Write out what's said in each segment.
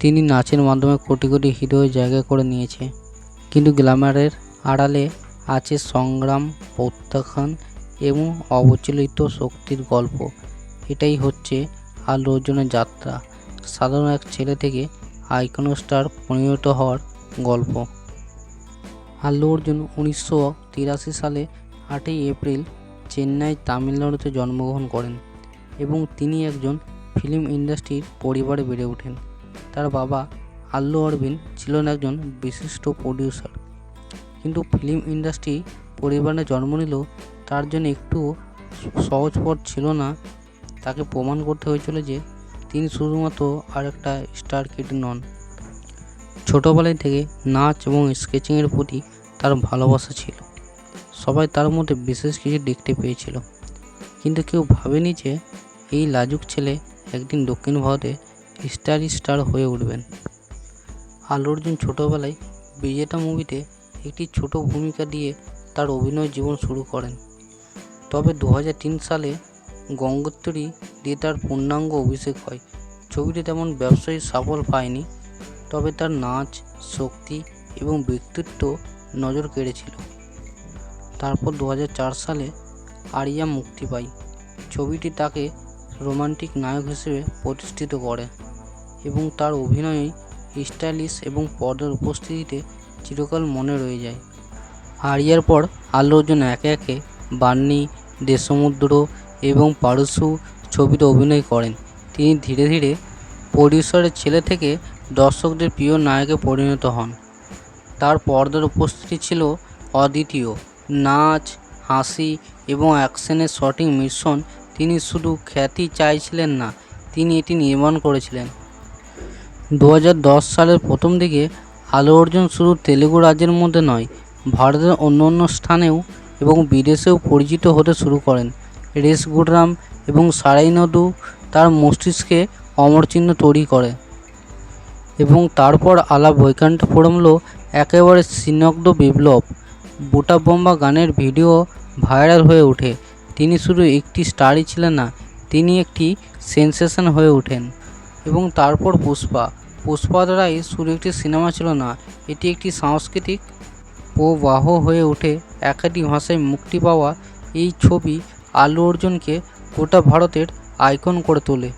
তিনি নাচের মাধ্যমে কোটি কোটি হিরোর জায়গা করে নিয়েছে। কিন্তু গ্ল্যামারের আড়ালে আছে সংগ্রাম, প্রত্যাখ্যান এবং অবচলিত শক্তির গল্প। এটাই হচ্ছে আল্লু অর্জুনের যাত্রা। সাধারণ এক ছেলে থেকে আইকন স্টার পরিণত হওয়ার গল্প। আল্লু অর্জুন উনিশশো তিরাশি সালে আটই এপ্রিল চেন্নাই, তামিলনাড়ুতে জন্মগ্রহণ করেন এবং তিনি একজন ফিল্ম ইন্ডাস্ট্রির পরিবারে বেড়ে ওঠেন। তার বাবা আল্লু অরবিন্দ ছিলেন একজন বিশিষ্ট প্রডিউসার কিন্তু ফিল্ম ইন্ডাস্ট্রি পরিবারে জন্ম নিলেও তার জন্য একটু সহজ পথ ছিল না। তাকে প্রমাণ করতে হয়েছিল যে তিনি শুধুমাত্র আর একটা স্টার কিড নন। ছোটোবেলায় থেকে নাচ এবং স্কেচিংয়ের প্রতি তার ভালোবাসা ছিল। সবাই তার মধ্যে বিশেষ কিছু দেখতে পেয়েছিল। কিন্তু কেউ ভাবেনি যে এই লাজুক ছেলে একদিন দক্ষিণ ভারতে স্টার স্টার হয়ে উঠবেন। আল্লু অর্জুন ছোটোবেলায় বিজেতা মুভিতে একটি ছোট ভূমিকা দিয়ে তার অভিনয় জীবন শুরু করেন। তবে দু হাজার তিন সালে গঙ্গোত্রী দিয়ে তার পূর্ণাঙ্গ অভিষেক হয়। ছবিটি তেমন ব্যবসায়ী সাফল পায়নি, তবে তার নাচ, শক্তি এবং ব্যক্তিত্ব নজর কেড়েছিল। তারপর দু হাজার চার সালে আরিয়া মুক্তি পায়। ছবিটি তাকে রোমান্টিক নায়ক হিসেবে প্রতিষ্ঠিত করে। এবং তার অভিনয়ে স্টাইলিশ এবং পর্দার উপস্থিতিতে চিরকাল মনে রয়ে যায়। আরিয়ার পর আল্লু অর্জুন একে একে বান্নি দেশসমুদ্র এবং পারসু ছবিতে অভিনয় করেন। তিনি ধীরে ধীরে প্রডিউসারের ছেলে থেকে দর্শকদের প্রিয় নায়কে পরিণত হন। তার পর্দার উপস্থিতি ছিল অদ্বিতীয়। নাচ, হাসি এবং অ্যাকশনের সঠিক মিশ্রণ তিনি শুধু খ্যাতি চাইছিলেন না, তিনি এটি নির্মাণ করেছিলেন। দু হাজার দশ সালের প্রথম দিকে আলু অর্জুন শুধু তেলেগু রাজ্যের মধ্যে নয়, ভারতের অন্য অন্য স্থানেও এবং বিদেশেও পরিচিত হতে শুরু করেন। রেস গুডরাম এবং সারাই নদু তার মস্তিষ্কে অমরচিহ্ন তৈরি করে এবং তারপর আলা বৈকুণ্ঠপুরমলো একেবারে সিনগ্ধ বিপ্লব। বুটা বোম্বা গানের ভিডিও ভাইরাল হয়ে ওঠে। তিনি শুধু একটি স্টারই ছিলেন না, তিনি একটি সেন্সেশন হয়ে ওঠেন। এবং তারপর পুষ্পা। পুষ্পা দ্বারাই শুধু একটি সিনেমা ছিল না, এটি একটি সাংস্কৃতিক প্রবাহ হয়ে ওঠে। একাধিক ভাষায় মুক্তি পাওয়া এই ছবি আলু অর্জুনকে গোটা ভারতের আইকন করে তোলে।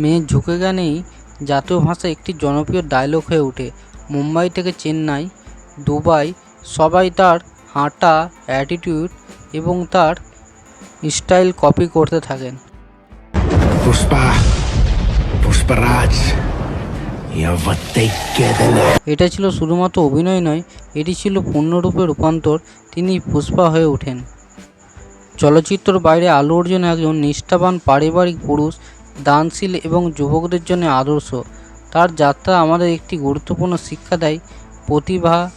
মেয়ে ঝুঁকে গেলেই জাতীয় ভাষায় একটি জনপ্রিয় ডায়লগ হয়ে ওঠে। মুম্বাই থেকে চেন্নাই, দুবাই, সবাই তার হাঁটা অ্যাটিটিউড এবং তার স্টাইল কপি করতে থাকেন। পুষ্পা Yavatekadala. এটা ছিল শুধুমাত্র অভিনয় নয়, এটি ছিল পূর্ণরূপে রূপান্তর। তিনি পুষ্পা হয়ে ওঠেন। চলচ্চিত্রের বাইরে আলু অর্জুন একজন নিষ্ঠাবান পারিবারিক পুরুষ, দানশীল এবং যুবকদের জন্য আদর্শ। তার যাত্রা আমাদের একটি গুরুত্বপূর্ণ শিক্ষা দেয়, প্রতিভা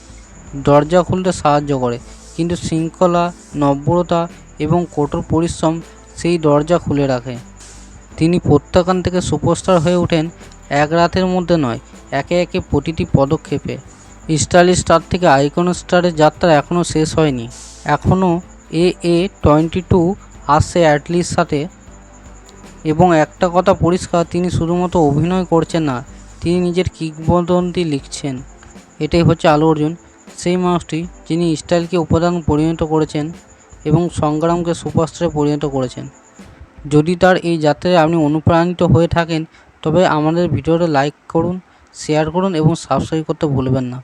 দরজা খুলতে সাহায্য করে। কিন্তু শৃঙ্খলা, নম্রতা এবং কঠোর পরিশ্রম সেই দরজা খুলে রাখে। তিনি প্রত্যাখ্যান থেকে সুপারস্টার হয়ে ওঠেন। এক রাতের মধ্যে নয়, একে একে প্রতিটি পদক্ষেপে। স্টাইলিশ স্টার থেকে আইকন স্টারের যাত্রা এখনও শেষ হয়নি। এখনও এ এ টোয়েন্টি টু আসছে অ্যাটলির সাথে। এবং একটা কথা পরিষ্কার, তিনি শুধুমাত্র অভিনয় করছেন না, তিনি নিজের কিংবদন্তি লিখছেন। এটাই হচ্ছে আলু অর্জুন। সেই মানুষটি যিনি স্টাইলকে উপাদান পরিণত করেছেন এবং সংগ্রামকে সুপারস্টারে পরিণত করেছেন। যদি তার এই যাত্রায় আপনি অনুপ্রাণিত হয়ে থাকেন তবে আমাদের ভিডিওটা লাইক করুন শেয়ার করুন এবং সাবস্ক্রাইব করতে ভুলবেন না।